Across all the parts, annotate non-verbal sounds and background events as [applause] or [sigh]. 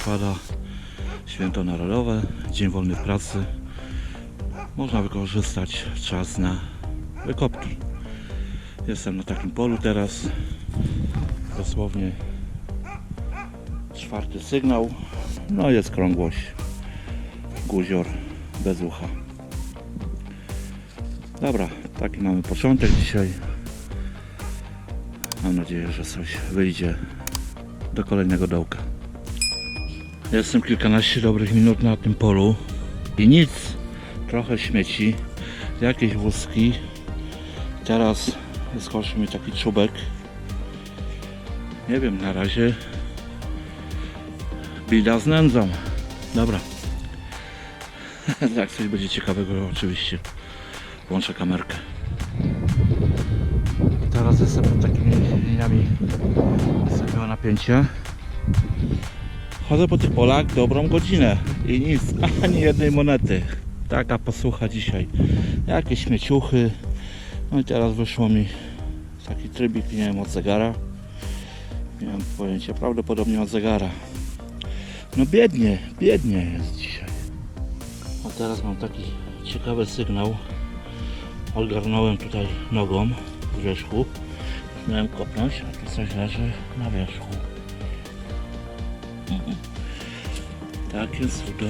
listopada, święto narodowe, dzień wolny w pracy. Można wykorzystać czas na wykopki. Jestem na takim polu teraz, dosłownie czwarty sygnał, no jest krągłość, guzior bez ucha. Dobra, taki mamy początek dzisiaj. Mam nadzieję, że coś wyjdzie do kolejnego dołka. Jestem kilkanaście dobrych minut na tym polu i nic, trochę śmieci, jakieś wózki. Teraz wyskoczył mi taki czubek. Nie wiem, na razie bida z nędzą. Dobra. [laughs] Jak coś będzie ciekawego, oczywiście włączę kamerkę. Teraz jestem pod takimi liniami wysokiego napięcia. Chodzę po tych polach dobrą godzinę i nic, [laughs] ani jednej monety. Taka posłucha dzisiaj. Jakieś śmieciuchy. No i teraz wyszło mi taki trybik, nie wiem, od zegara. Nie mam pojęcia, prawdopodobnie od zegara. No biednie, biednie jest dzisiaj. A teraz mam taki ciekawy sygnał. Ogarnąłem tutaj nogą w wierzchu. Miałem kopnąć, a tu coś leży na wierzchu. Mhm. Takie cudo.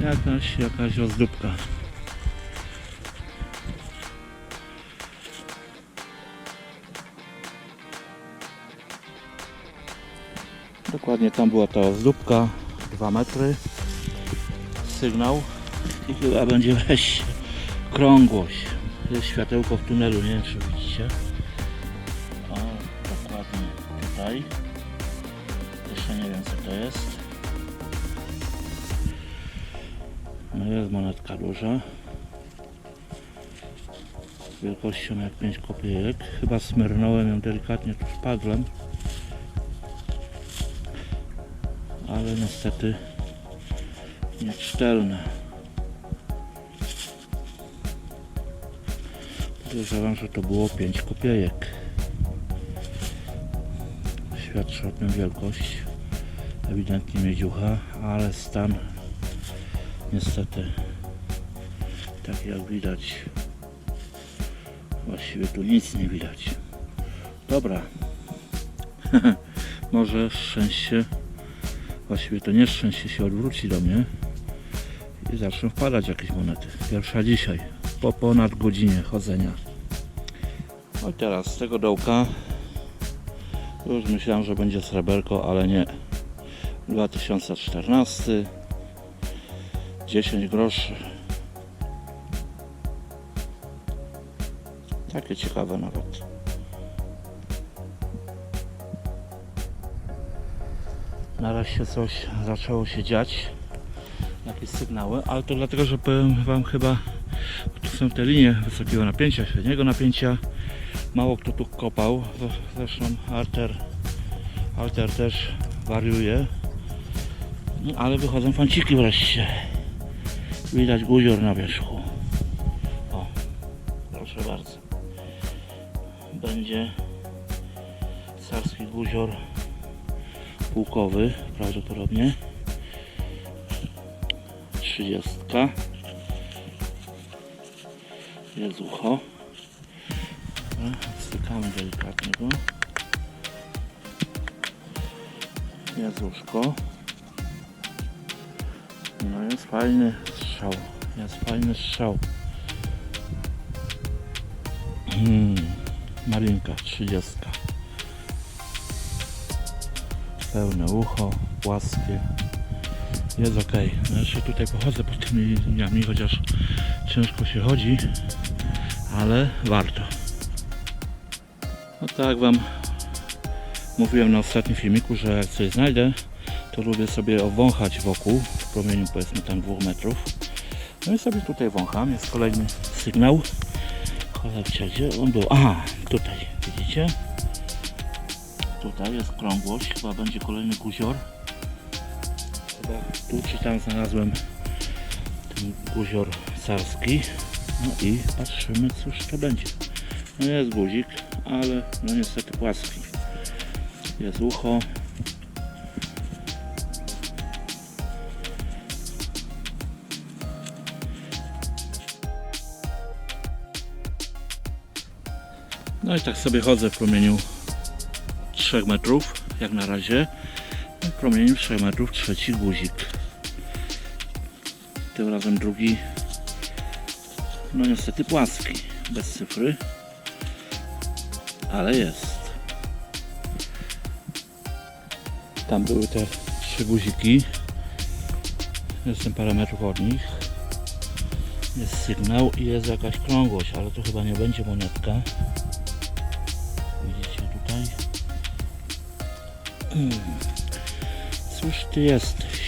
Jakaś, jakaś ozdóbka. Dokładnie tam była ta ozdóbka, 2 metry. Sygnał i chyba będzie weź krągłość. Jest światełko w tunelu, nie wiem czy widzicie. Tutaj. Jeszcze nie wiem co to jest. No jest monetka duża. Wielkością jak 5 kopiejek. Chyba smyrnąłem ją delikatnie tu szpadlem. Ale niestety niecztelne. Podejrzewam, że to było 5 kopiejek. Świadczy o tym wielkość. Ewidentnie miedziucha, ale stan niestety tak jak widać właściwie tu nic nie widać. Dobra. [laughs] Może szczęście właściwie to nieszczęście się odwróci do mnie i zaczną wpadać jakieś monety. Pierwsza dzisiaj, po ponad godzinie chodzenia. No i teraz z tego dołka już myślałem, że będzie sreberko, ale nie. 2014 10 groszy. Takie ciekawe nawet. Nareszcie coś zaczęło się dziać. Jakieś sygnały, ale to dlatego, że powiem Wam chyba, tu są te linie wysokiego napięcia, średniego napięcia. Mało kto tu kopał. Zresztą Alter, Alter też wariuje. No, ale wychodzą fanciki wreszcie. Widać guzior na wierzchu. O, proszę bardzo. Będzie carski guzior pułkowy prawdopodobnie. 30. Jest ucho. Dobra, delikatnie go. Łóżko. No jest fajny strzał. Jest fajny strzał. Hmm. Malinka 30. Pełne ucho, płaskie. Jest ok. No jeszcze tutaj pochodzę pod tymi liniami, chociaż ciężko się chodzi, ale warto. No tak Wam mówiłem na ostatnim filmiku, że jak coś znajdę, to lubię sobie obwąchać wokół w promieniu powiedzmy tam dwóch metrów. No i sobie tutaj wącham. Jest kolejny sygnał. Cholewcia, gdzie on był? Aha, tutaj, widzicie? Tutaj jest krągłość, chyba będzie kolejny guzior. Chyba tu czy tam znalazłem ten guzior carski. No i patrzymy cóż to będzie. No jest guzik, ale no niestety płaski. Jest ucho. No i tak sobie chodzę w promieniu 3 metrów, jak na razie. W promieniu 3 metrów trzeci guzik. Tym razem drugi, no niestety płaski, bez cyfry, ale jest. Tam były te trzy guziki. Jestem parę metrów od nich. Jest sygnał i jest jakaś krągłość, ale to chyba nie będzie monetka. Widzicie tutaj? Hmm. Cóż ty jesteś?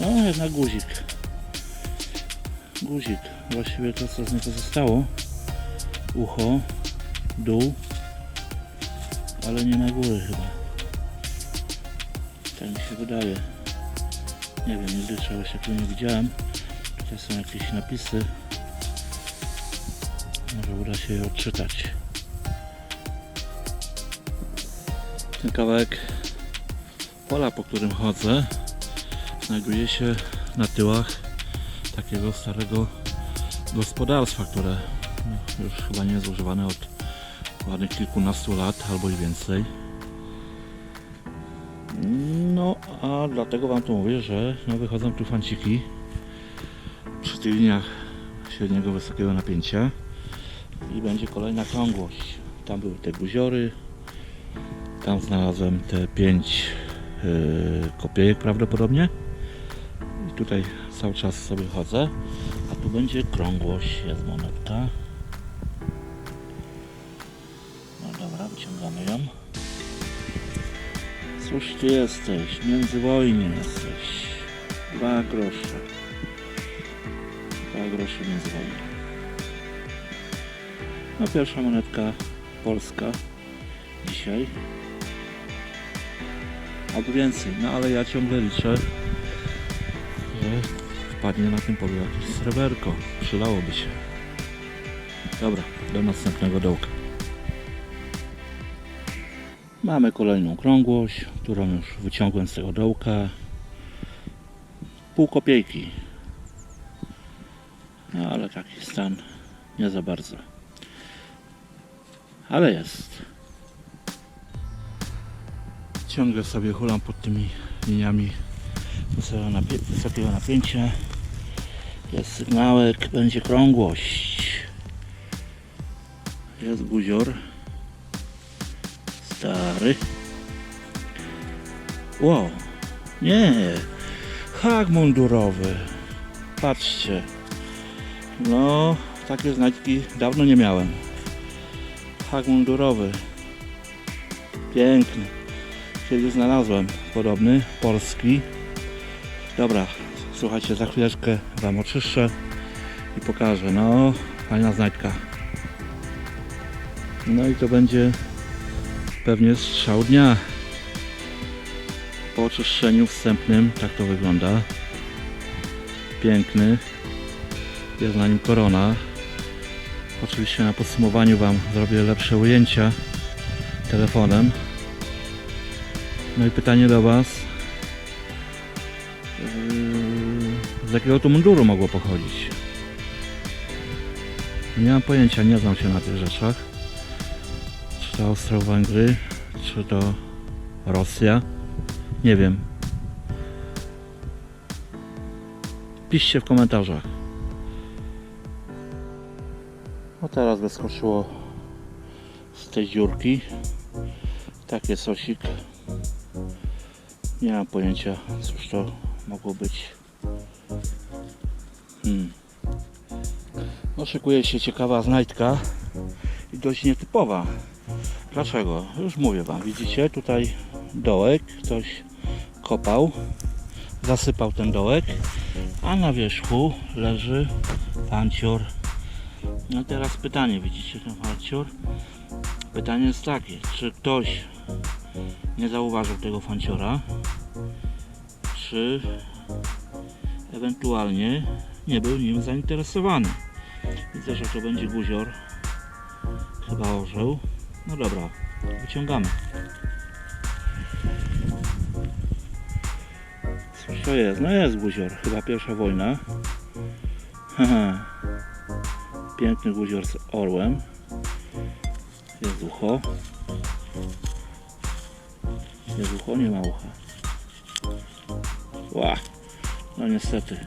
No, jednak guzik. Guzik. Właściwie to, co z niego zostało. Ucho, dół, ale nie na góry chyba. Tak mi się wydaje. Nie wiem, nigdy czegoś takiego nie widziałem. Tutaj są jakieś napisy. Może uda się je odczytać. Ten kawałek pola, po którym chodzę, znajduje się na tyłach takiego starego gospodarstwa, które już chyba nie jest używane od ładnych kilkunastu lat albo i więcej. No, a dlatego Wam to mówię, że no, wychodzą tu fanciki przy tych liniach średniego wysokiego napięcia i będzie kolejna krągłość. Tam były te guziory, tam znalazłem te pięć yy, kopiejek prawdopodobnie i tutaj cały czas sobie chodzę, a tu będzie krągłość, jest monetka. Cóż ty jesteś? Międzywojnie jesteś. Dwa grosze. Dwa grosze międzywojnie. No pierwsza monetka polska dzisiaj. Albo więcej, no ale ja ciągle liczę, że wpadnie na tym polu jakieś sreberko. Przydałoby się. Dobra, do następnego dołka. Mamy kolejną krągłość, którą już wyciągłem z tego dołka. Pół kopiejki. No ale taki stan nie za bardzo. Ale jest. Ciągle sobie hulam pod tymi liniami wysokiego napięcia. Jest sygnałek, będzie krągłość. Jest guzior. Stary. Wow. Nie. Hak mundurowy. Patrzcie. No, takie znajdźki dawno nie miałem. Hak mundurowy. Piękny. Kiedyś znalazłem podobny, polski. Dobra, słuchajcie, za chwileczkę Wam oczyszczę i pokażę. No, fajna znajdka. No i to będzie pewnie strzał dnia. Po oczyszczeniu wstępnym tak to wygląda. Piękny. Jest na nim korona. Oczywiście na podsumowaniu Wam zrobię lepsze ujęcia telefonem. No i pytanie do Was. Yy, Z jakiego to munduru mogło pochodzić? Nie mam pojęcia, nie znam się na tych rzeczach. To Austro-Węgry, czy to Rosja? Nie wiem. Piszcie w komentarzach. No teraz wyskoczyło z tej dziurki takie sosik. Nie mam pojęcia, cóż to mogło być. Hmm. No szykuje się ciekawa znajdka i dość nietypowa. Dlaczego? Już mówię Wam. Widzicie tutaj dołek, ktoś kopał, zasypał ten dołek, a na wierzchu leży pancior. No teraz pytanie, widzicie ten pancior? Pytanie jest takie, czy ktoś nie zauważył tego fanciora, czy ewentualnie nie był nim zainteresowany. Widzę, że to będzie guzior. Chyba orzeł. No dobra, wyciągamy. Cóż to jest? No jest guzior. Chyba pierwsza wojna. Piękny guzior z orłem. Jest ucho. Jest ucho? Nie ma ucha. Ła. No niestety.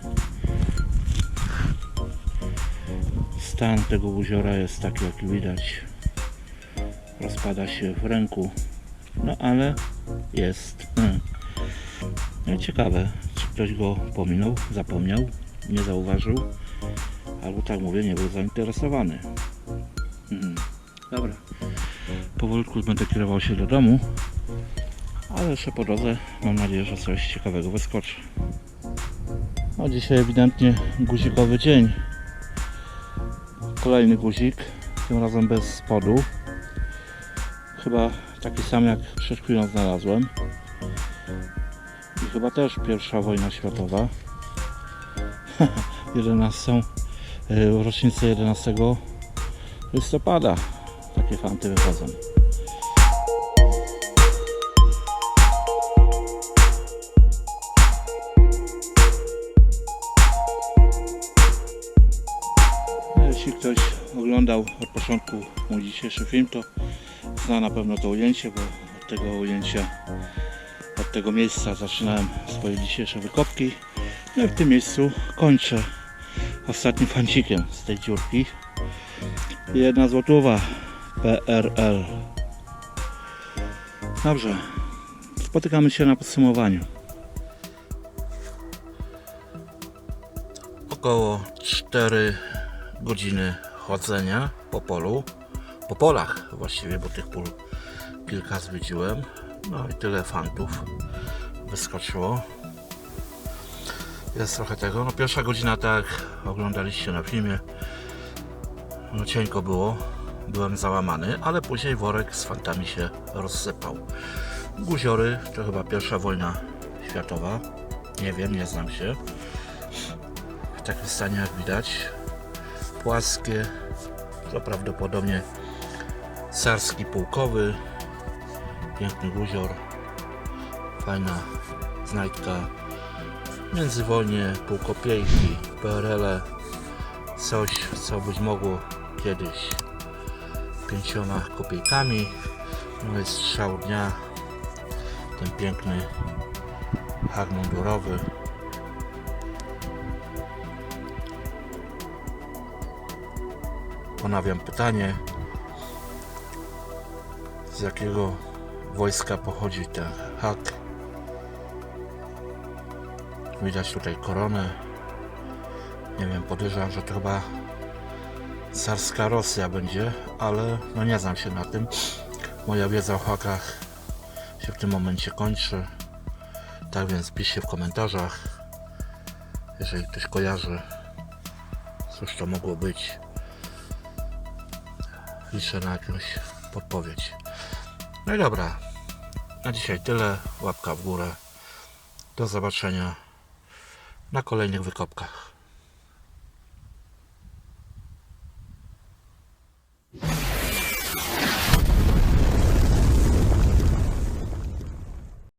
Stan tego guziora jest taki jak widać. Rozpada się w ręku. No ale jest. Mm. No ciekawe, czy ktoś go pominął, zapomniał, nie zauważył, albo tak mówię, nie był zainteresowany. Mhm. Dobra. Powolutku będę kierował się do domu, ale jeszcze po drodze mam nadzieję, że coś ciekawego wyskoczy. No dzisiaj ewidentnie guzikowy dzień. Kolejny guzik, tym razem bez spodu. Chyba taki sam jak przed chwilą znalazłem. I chyba też pierwsza wojna światowa. [laughs] 11, e, rocznicę 11 listopada. Takie fanty wychodzą. No, Jeśli ktoś oglądał od początku mój dzisiejszy film, to zna na pewno to ujęcie, bo od tego ujęcia, od tego miejsca zaczynałem swoje dzisiejsze wykopki. No i w tym miejscu kończę ostatnim fancikiem z tej dziurki. Jedna złotówa PRL. Dobrze, spotykamy się na podsumowaniu. Około 4 godziny chodzenia po polu, po polach właściwie, bo tych pól kilka zwiedziłem. No i tyle fantów wyskoczyło. Jest trochę tego. No pierwsza godzina, tak oglądaliście na filmie, no cienko było. Byłem załamany, ale później worek z fantami się rozsypał. Guziory to chyba pierwsza wojna światowa. Nie wiem, nie znam się. W takim stanie jak widać. Płaskie. To prawdopodobnie sarski pułkowy. Piękny guzior. Fajna znajdka. Międzywojnie półkopiejki, PRL, coś co być mogło kiedyś pięcioma kopiejkami. No jest strzał dnia, ten piękny hak mundurowy. Ponawiam pytanie, z jakiego wojska pochodzi ten hak? Widać tutaj koronę. Nie wiem, podejrzewam, że to chyba carska Rosja będzie, ale no nie znam się na tym. Moja wiedza o hakach się w tym momencie kończy. Tak więc piszcie w komentarzach, jeżeli ktoś kojarzy, cóż to mogło być. Liczę na jakąś podpowiedź. No i dobra, na dzisiaj tyle. Łapka w górę. Do zobaczenia na kolejnych wykopkach.